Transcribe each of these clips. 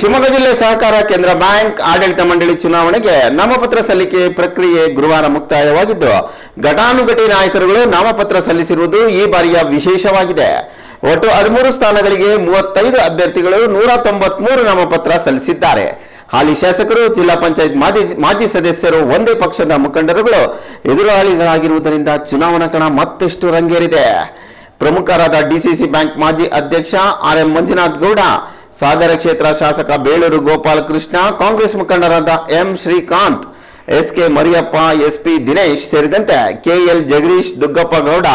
ಶಿವಮೊಗ್ಗ ಜಿಲ್ಲೆ ಸಹಕಾರ ಕೇಂದ್ರ ಬ್ಯಾಂಕ್ ಆಡಳಿತ ಮಂಡಳಿ ಚುನಾವಣೆಗೆ ನಾಮಪತ್ರ ಸಲ್ಲಿಕೆ ಪ್ರಕ್ರಿಯೆ ಗುರುವಾರ ಮುಕ್ತಾಯವಾಗಿದ್ದು, ಘಟಾನುಘಟಿ ನಾಯಕರುಗಳು ನಾಮಪತ್ರ ಸಲ್ಲಿಸಿರುವುದು ಈ ಬಾರಿಯ ವಿಶೇಷವಾಗಿದೆ. ಒಟ್ಟು ಹದಿಮೂರು ಸ್ಥಾನಗಳಿಗೆ ಮೂವತ್ತೈದು ಅಭ್ಯರ್ಥಿಗಳು ನೂರ ತೊಂಬತ್ಮೂರು ನಾಮಪತ್ರ ಸಲ್ಲಿಸಿದ್ದಾರೆ. ಹಾಲಿ ಶಾಸಕರು, ಜಿಲ್ಲಾ ಪಂಚಾಯತ್ ಮಾಜಿ ಮಾಜಿ ಸದಸ್ಯರು ಒಂದೇ ಪಕ್ಷದ ಮುಖಂಡರುಗಳು ಎದುರಾಳಿಗಳಾಗಿರುವುದರಿಂದ ಚುನಾವಣಾ ಕಣ ಮತ್ತಷ್ಟು ರಂಗೇರಿದೆ. ಪ್ರಮುಖರಾದ ಡಿಸಿಸಿ ಬ್ಯಾಂಕ್ ಮಾಜಿ ಅಧ್ಯಕ್ಷ ಆರ್ ಎಂ ಮಂಜುನಾಥ್ ಗೌಡ ಸಾಗರ ಕ್ಷೇತ್ರ ಶಾಸಕ ಬೇಳೂರು ಗೋಪಾಲಕೃಷ್ಣ ಕಾಂಗ್ರೆಸ್ ಮುಖಂಡರಾದ M Srikanth S K Mariyappa S P Dinesh ಸೇರಿದಂತೆ ಕೆಎಲ್ ಜಗದೀಶ್ ದುಗ್ಗಪ್ಪ ಗೌಡ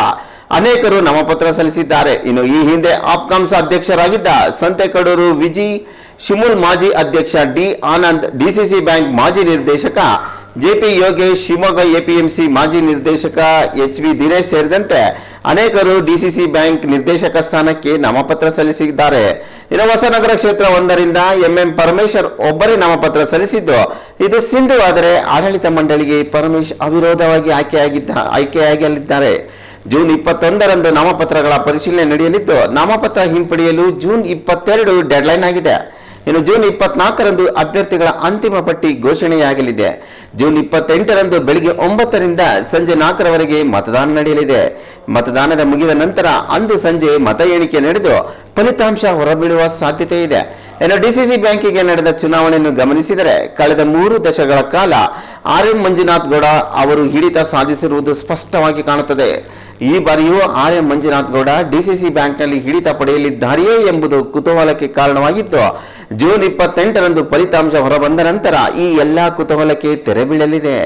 ಅನೇಕರು ನಾಮಪತ್ರ ಸಲ್ಲಿಸಿದ್ದಾರೆ. ಇನ್ನು ಈ ಹಿಂದೆ ಆಪ್ಕಾಂಸ್ ಅಧ್ಯಕ್ಷರಾಗಿದ್ದ ಸಂತೆಕಡೂರು ವಿಜಿ ಶಿಮುಲ್ ಮಾಜಿ ಅಧ್ಯಕ್ಷ ಡಿ ಆನಂದ್, ಡಿಸಿಸಿ ಬ್ಯಾಂಕ್ ಮಾಜಿ ನಿರ್ದೇಶಕ ಜೆಪಿ ಯೋಗೇಶ್, ಶಿವಮೊಗ್ಗ ಎಪಿಎಂಸಿ ಮಾಜಿ ನಿರ್ದೇಶಕ ಎಚ್ ವಿ ದಿನೇಶ್ ಸೇರಿದಂತೆ ಅನೇಕರು ಡಿಸಿಸಿ ಬ್ಯಾಂಕ್ ನಿರ್ದೇಶಕ ಸ್ಥಾನಕ್ಕೆ ನಾಮಪತ್ರ ಸಲ್ಲಿಸಿದ್ದಾರೆ. ಇನ್ನು ಹೊಸನಗರ ಕ್ಷೇತ್ರ ಒಂದರಿಂದ ಎಂಎಂ ಪರಮೇಶ್ವರ್ ಒಬ್ಬರೇ ನಾಮಪತ್ರ ಸಲ್ಲಿಸಿದ್ದು, ಇದು ಸಿಂಧು ಆದರೆ ಆಡಳಿತ ಮಂಡಳಿಗೆ ಪರಮೇಶ್ ಅವಿರೋಧವಾಗಿ ಆಯ್ಕೆಯಾಗಿದ್ದ, ಆಯ್ಕೆಯಾಗಲಿದ್ದಾರೆ. ಜೂನ್ ಇಪ್ಪತ್ತೊಂದರಂದು ನಾಮಪತ್ರಗಳ ಪರಿಶೀಲನೆ ನಡೆಯಲಿದ್ದು, ನಾಮಪತ್ರ ಹಿಂಪಡೆಯಲು ಜೂನ್ ಇಪ್ಪತ್ತೆರಡು ಡೆಡ್ಲೈನ್ ಆಗಿದೆ. ಇನ್ನು ಜೂನ್ ಇಪ್ಪತ್ನಾಲ್ಕರಂದು ಅಭ್ಯರ್ಥಿಗಳ ಅಂತಿಮ ಪಟ್ಟಿ ಘೋಷಣೆಯಾಗಲಿದೆ. ಜೂನ್ ಇಪ್ಪತ್ತೆಂಟರಂದು ಬೆಳಿಗ್ಗೆ ಒಂಬತ್ತರಿಂದ ಸಂಜೆ ನಾಲ್ಕರವರೆಗೆ ಮತದಾನ ನಡೆಯಲಿದೆ. ಮತದಾನದ ಮುಗಿದ ನಂತರ ಅಂದು ಸಂಜೆ ಮತ ಎಣಿಕೆ ನಡೆದು ಫಲಿತಾಂಶ ಹೊರಬೀಳುವ ಸಾಧ್ಯತೆ ಇದೆ. ಇನ್ನು ಡಿಸಿಸಿ ಬ್ಯಾಂಕಿಗೆ ನಡೆದ ಚುನಾವಣೆಯನ್ನು ಗಮನಿಸಿದರೆ ಕಳೆದ ಮೂರು ದಶಕಗಳ ಕಾಲ ಆರ್ ಎಂ ಮಂಜುನಾಥ್ ಗೌಡ ಅವರು ಹಿಡಿತ ಸಾಧಿಸಿರುವುದು ಸ್ಪಷ್ಟವಾಗಿ ಕಾಣುತ್ತದೆ. ಈ ಬಾರಿಯೂ R M Manjunath Gowda DCC ಬ್ಯಾಂಕ್ನಲ್ಲಿ ಹಿಡಿತ ಪಡೆಯಲಿದ್ದಾರೆಯೇ ಎಂಬುದು ಕುತೂಹಲಕ್ಕೆ ಕಾರಣವಾಗಿತ್ತು. ಜೂನ್ ಇಪ್ಪತ್ತೆಂಟರಂದು ಫಲಿತಾಂಶ ಹೊರಬಂದ ನಂತರ ಈ ಎಲ್ಲಾ ಕುತೂಹಲಕ್ಕೆ ತೆರೆ ಬೀಳಲಿದೆ.